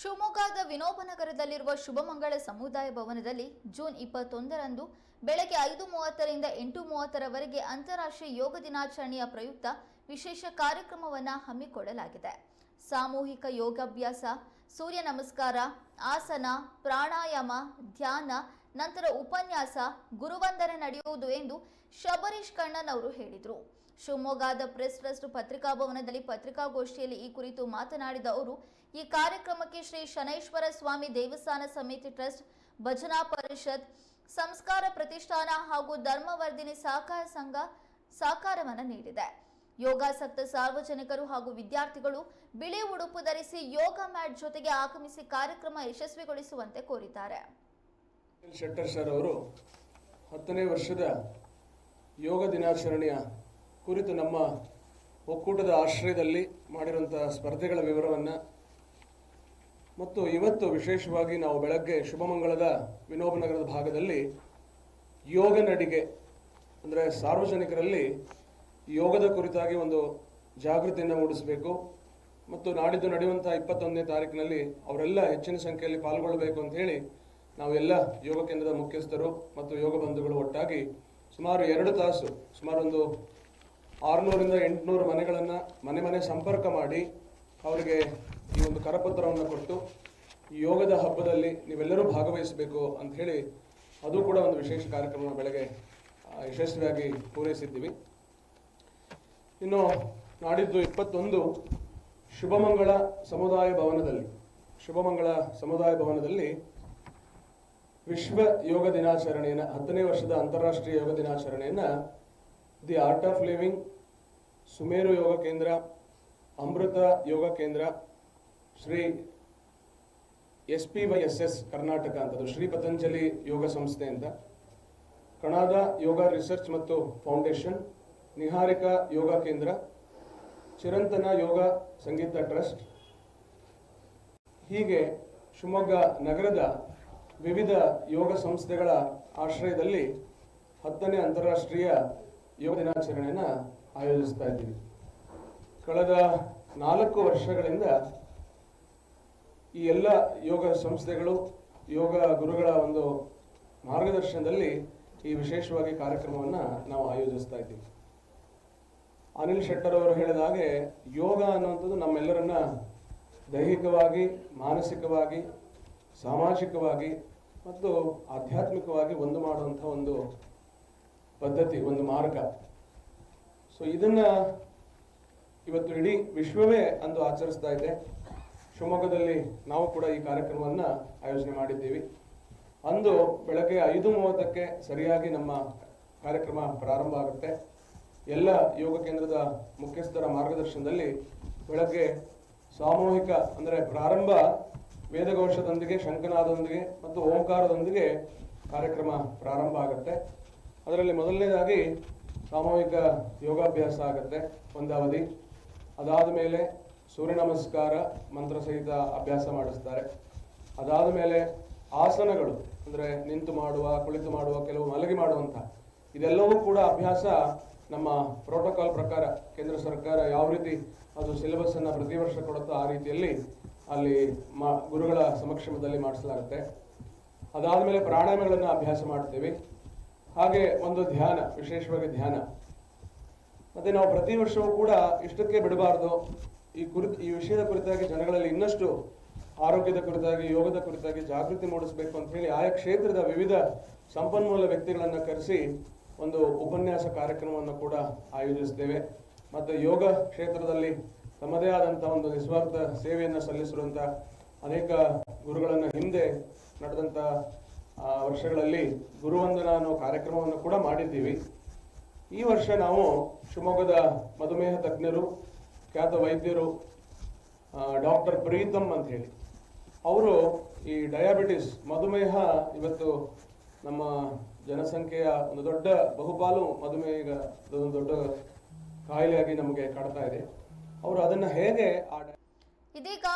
ಶಿವಮೊಗ್ಗದ ವಿನೋಬನಗರದಲ್ಲಿರುವ ಶುಭಮಂಗಳ ಸಮುದಾಯ ಭವನದಲ್ಲಿ ಜೂನ್ ಇಪ್ಪತ್ತೊಂದರಂದು ಬೆಳಗ್ಗೆ ಐದು ಮೂವತ್ತರಿಂದ ಎಂಟು ಮೂವತ್ತರವರೆಗೆ ಅಂತಾರಾಷ್ಟ್ರೀಯ ಯೋಗ ದಿನಾಚರಣೆಯ ಪ್ರಯುಕ್ತ ವಿಶೇಷ ಕಾರ್ಯಕ್ರಮವನ್ನು ಹಮ್ಮಿಕೊಳ್ಳಲಾಗಿದೆ. ಸಾಮೂಹಿಕ ಯೋಗಾಭ್ಯಾಸ, ಸೂರ್ಯ ನಮಸ್ಕಾರ, ಆಸನ, ಪ್ರಾಣಾಯಾಮ, ಧ್ಯಾನ, ನಂತರ ಉಪನ್ಯಾಸ, ಗುರುವಂದನೆ ನಡೆಯುವುದು ಎಂದು ಶಬರೀಶ್ ಕಣ್ಣನ್ ಅವರು ಹೇಳಿದರು. ಶಿವಮೊಗ್ಗದ ಪ್ರೆಸ್ ಟ್ರಸ್ಟ್ ಪತ್ರಿಕಾಭವನದಲ್ಲಿ ಪತ್ರಿಕಾಗೋಷ್ಠಿಯಲ್ಲಿ ಈ ಕುರಿತು ಮಾತನಾಡಿದ ಅವರು, ಈ ಕಾರ್ಯಕ್ರಮಕ್ಕೆ ಶ್ರೀ ಶನೈಶ್ವರ ಸ್ವಾಮಿ ದೇವಸ್ಥಾನ ಸಮಿತಿ ಟ್ರಸ್ಟ್, ಭಜನಾ ಪರಿಷತ್, ಸಂಸ್ಕಾರ ಪ್ರತಿಷ್ಠಾನ ಹಾಗೂ ಧರ್ಮವರ್ಧಿನಿ ಸಹಕಾರ ಸಂಘ ಸಹಕಾರವನ್ನು ನೀಡಿದೆ. ಯೋಗಾಸಕ್ತ ಸಾರ್ವಜನಿಕರು ಹಾಗೂ ವಿದ್ಯಾರ್ಥಿಗಳು ಬಿಳಿ ಉಡುಪು ಧರಿಸಿ ಯೋಗ ಮ್ಯಾಟ್ ಜೊತೆಗೆ ಆಗಮಿಸಿ ಕಾರ್ಯಕ್ರಮ ಯಶಸ್ವಿಗೊಳಿಸುವಂತೆ ಕೋರಿದ್ದಾರೆ. ಶೆಟ್ಟರ್ ಸರ್ ಅವರು ಹತ್ತನೇ ವರ್ಷದ ಯೋಗ ದಿನಾಚರಣೆಯ ಕುರಿತು ನಮ್ಮ ಒಕ್ಕೂಟದ ಆಶ್ರಯದಲ್ಲಿ ಮಾಡಿರುವಂಥ ಸ್ಪರ್ಧೆಗಳ ವಿವರವನ್ನು ಮತ್ತು ಇವತ್ತು ವಿಶೇಷವಾಗಿ ನಾವು ಬೆಳಗ್ಗೆ ಶುಭಮಂಗಳದ ವಿನೋಬನಗರದ ಭಾಗದಲ್ಲಿ ಯೋಗ ನಡಿಗೆ, ಅಂದರೆ ಸಾರ್ವಜನಿಕರಲ್ಲಿ ಯೋಗದ ಕುರಿತಾಗಿ ಒಂದು ಜಾಗೃತಿಯನ್ನು ಮೂಡಿಸಬೇಕು. ಮತ್ತು ನಾಡಿದ್ದು ನಡೆಯುವಂಥ ಇಪ್ಪತ್ತೊಂದನೇ ತಾರೀಕಿನಲ್ಲಿ ಅವರೆಲ್ಲ ಹೆಚ್ಚಿನ ಸಂಖ್ಯೆಯಲ್ಲಿ ಪಾಲ್ಗೊಳ್ಳಬೇಕು ಅಂತ ಹೇಳಿ ನಾವೆಲ್ಲ ಯೋಗ ಕೇಂದ್ರದ ಮುಖ್ಯಸ್ಥರು ಮತ್ತು ಯೋಗ ಬಂಧುಗಳು ಒಟ್ಟಾಗಿ ಸುಮಾರು ಎರಡು ತಾಸು ಸುಮಾರು ಒಂದು ಆರುನೂರಿಂದ ಎಂಟುನೂರು ಮನೆಗಳನ್ನು ಮನೆ ಮನೆ ಸಂಪರ್ಕ ಮಾಡಿ ಅವರಿಗೆ ಈ ಒಂದು ಕರಪತ್ರವನ್ನು ಕೊಟ್ಟು, ಈ ಯೋಗದ ಹಬ್ಬದಲ್ಲಿ ನೀವೆಲ್ಲರೂ ಭಾಗವಹಿಸಬೇಕು ಅಂತ ಹೇಳಿ ಅದು ಕೂಡ ಒಂದು ವಿಶೇಷ ಕಾರ್ಯಕ್ರಮ ಬೆಳಗ್ಗೆ ಯಶಸ್ವಿಯಾಗಿ ಪೂರೈಸಿದ್ದೀವಿ. ಇನ್ನು ನಾಡಿದ್ದು ಇಪ್ಪತ್ತೊಂದು ಶುಭಮಂಗಳ ಸಮುದಾಯ ಭವನದಲ್ಲಿ, ಶುಭಮಂಗಳ ಸಮುದಾಯ ಭವನದಲ್ಲಿ ವಿಶ್ವ ಯೋಗ ದಿನಾಚರಣೆಯನ್ನು, ಹತ್ತನೇ ವರ್ಷದ ಅಂತಾರಾಷ್ಟ್ರೀಯ ಯೋಗ ದಿನಾಚರಣೆಯನ್ನು the art of living Sumeru ಯೋಗ ಕೇಂದ್ರ ಅಮೃತ ಯೋಗ ಕೇಂದ್ರ Shri S P Y S S Karnataka ಅಂತದ್ದು ಶ್ರೀ ಪತಂಜಲಿ ಯೋಗ ಸಂಸ್ಥೆ ಅಂತ. ಕಣಾದ ಯೋಗ ರಿಸರ್ಚ್ ಮತ್ತು ಫೌಂಡೇಶನ್ ನಿಹಾರಿಕಾ ಯೋಗ ಕೇಂದ್ರ ಚಿರಂತನ ಯೋಗ ಸಂಗೀತ ಟ್ರಸ್ಟ್ ಹೀಗೆ ಶಿವಮೊಗ್ಗ ನಗರದ ವಿವಿಧ ಯೋಗ ಸಂಸ್ಥೆಗಳ ಆಶ್ರಯದಲ್ಲಿ ಹತ್ತನೇ ಅಂತಾರಾಷ್ಟ್ರೀಯ ಯೋಗ ದಿನಾಚರಣೆಯನ್ನು ಆಯೋಜಿಸ್ತಾ ಇದ್ದೀವಿ. ಕಳೆದ ನಾಲ್ಕು ವರ್ಷಗಳಿಂದ ಈ ಎಲ್ಲ ಯೋಗ ಸಂಸ್ಥೆಗಳು, ಯೋಗ ಗುರುಗಳ ಒಂದು ಮಾರ್ಗದರ್ಶನದಲ್ಲಿ ಈ ವಿಶೇಷವಾಗಿ ಕಾರ್ಯಕ್ರಮವನ್ನು ನಾವು ಆಯೋಜಿಸ್ತಾ ಇದ್ದೀವಿ. ಅನಿಲ್ ಶೆಟ್ಟರ್ ಅವರು ಹೇಳಿದ ಹಾಗೆ ಯೋಗ ಅನ್ನುವಂಥದ್ದು ನಮ್ಮೆಲ್ಲರನ್ನ ದೈಹಿಕವಾಗಿ, ಮಾನಸಿಕವಾಗಿ, ಸಾಮಾಜಿಕವಾಗಿ ಮತ್ತು ಆಧ್ಯಾತ್ಮಿಕವಾಗಿ ಒಂದು ಮಾಡುವಂಥ ಒಂದು ಪದ್ಧತಿ, ಒಂದು ಮಾರ್ಗ. ಸೊ ಇದನ್ನ ಇವತ್ತು ಇಡೀ ವಿಶ್ವವೇ ಅಂದು ಆಚರಿಸ್ತಾ ಇದೆ. ಶಿವಮೊಗ್ಗದಲ್ಲಿ ನಾವು ಕೂಡ ಈ ಕಾರ್ಯಕ್ರಮವನ್ನು ಆಯೋಜನೆ ಮಾಡಿದ್ದೀವಿ. ಅಂದು ಬೆಳಗ್ಗೆ ಐದು ಮೂವತ್ತಕ್ಕೆ ಸರಿಯಾಗಿ ನಮ್ಮ ಕಾರ್ಯಕ್ರಮ ಪ್ರಾರಂಭ ಆಗುತ್ತೆ. ಎಲ್ಲ ಯೋಗ ಕೇಂದ್ರದ ಮುಖ್ಯಸ್ಥರ ಮಾರ್ಗದರ್ಶನದಲ್ಲಿ ಬೆಳಗ್ಗೆ ಸಾಮೂಹಿಕ, ಅಂದರೆ ಪ್ರಾರಂಭ ವೇದಘೋಷದೊಂದಿಗೆ ಶಂಕನಾದೊಂದಿಗೆ ಮತ್ತು ಓಂಕಾರದೊಂದಿಗೆ ಕಾರ್ಯಕ್ರಮ ಪ್ರಾರಂಭ ಆಗುತ್ತೆ. ಅದರಲ್ಲಿ ಮೊದಲನೇದಾಗಿ ಸಾಮೂಹಿಕ ಯೋಗಾಭ್ಯಾಸ ಆಗುತ್ತೆ ಒಂದು ಅವಧಿ ಅದಾದ ಮೇಲೆ ಸೂರ್ಯ ನಮಸ್ಕಾರ, ಮಂತ್ರ ಸಹಿತ ಅಭ್ಯಾಸ ಮಾಡಿಸ್ತಾರೆ. ಅದಾದ ಮೇಲೆ ಆಸನಗಳು, ಅಂದರೆ ನಿಂತು ಮಾಡುವ, ಕುಳಿತು ಮಾಡುವ, ಕೆಲವು ಮಲಗಿ ಮಾಡುವಂಥ, ಇದೆಲ್ಲವೂ ಕೂಡ ಅಭ್ಯಾಸ ನಮ್ಮ ಪ್ರೋಟೋಕಾಲ್ ಪ್ರಕಾರ ಕೇಂದ್ರ ಸರ್ಕಾರ ಯಾವ ರೀತಿ ಅದು ಸಿಲೆಬಸ್ಸನ್ನು ಪ್ರತಿ ವರ್ಷ ಕೊಡುತ್ತೋ ಆ ರೀತಿಯಲ್ಲಿ ಅಲ್ಲಿ ಮಾ, ಗುರುಗಳ ಸಮಕ್ಷಮದಲ್ಲಿ ಮಾಡಿಸಲಾಗುತ್ತೆ. ಅದಾದ ಮೇಲೆ ಪ್ರಾಣಾಯಾಮಗಳನ್ನು ಅಭ್ಯಾಸ ಮಾಡ್ತೀವಿ. ಹಾಗೆ ಒಂದು ಧ್ಯಾನ, ವಿಶೇಷವಾಗಿ ಧ್ಯಾನ. ಮತ್ತೆ ನಾವು ಪ್ರತಿ ವರ್ಷವೂ ಕೂಡ ಇಷ್ಟಕ್ಕೆ ಬಿಡಬಾರ್ದು. ಈ ಕುರಿತು ಈ ವಿಷಯದ ಕುರಿತಾಗಿ ಜನಗಳಲ್ಲಿ ಇನ್ನಷ್ಟು ಆರೋಗ್ಯದ ಕುರಿತಾಗಿ, ಯೋಗದ ಕುರಿತಾಗಿ ಜಾಗೃತಿ ಮೂಡಿಸಬೇಕು ಅಂತ ಹೇಳಿ ಆಯಾ ಕ್ಷೇತ್ರದ ವಿವಿಧ ಸಂಪನ್ಮೂಲ ವ್ಯಕ್ತಿಗಳನ್ನು ಕರೆಸಿ ಒಂದು ಉಪನ್ಯಾಸ ಕಾರ್ಯಕ್ರಮವನ್ನು ಕೂಡ ಆಯೋಜಿಸ್ತೇವೆ. ಮತ್ತು ಯೋಗ ಕ್ಷೇತ್ರದಲ್ಲಿ ತಮ್ಮದೇ ಆದಂಥ ಒಂದು ನಿಸ್ವಾರ್ಥ ಸೇವೆಯನ್ನು ಸಲ್ಲಿಸಿರುವಂಥ ಅನೇಕ ಗುರುಗಳನ್ನು ಹಿಂದೆ ನಡೆದಂಥ ವರ್ಷಗಳಲ್ಲಿ ಗುರುವಂದನ ಅನ್ನೋ ಕಾರ್ಯಕ್ರಮವನ್ನು ಕೂಡ ಮಾಡಿದ್ದೀವಿ. ಈ ವರ್ಷ ನಾವು ಶಿವಮೊಗ್ಗದ ಮಧುಮೇಹ ತಜ್ಞರು, ಖ್ಯಾತ ವೈದ್ಯರು ಡಾಕ್ಟರ್ ಪ್ರೀತಮ್ ಅಂತ ಹೇಳಿ. ಅವರು ಈ ಡಯಾಬಿಟಿಸ್, ಮಧುಮೇಹ ಇವತ್ತು ನಮ್ಮ ಜನಸಂಖ್ಯೆಯ ಒಂದು ದೊಡ್ಡ ಬಹುಪಾಲು ಮಧುಮೇಹ ಒಂದು ದೊಡ್ಡ ಕಾಯಿಲೆಯಾಗಿ ನಮಗೆ ಕಾಡ್ತಾ ಇದೆ. ಅವರು ಅದನ್ನು ಹೇಗೆ ಆ ಇದೀಗ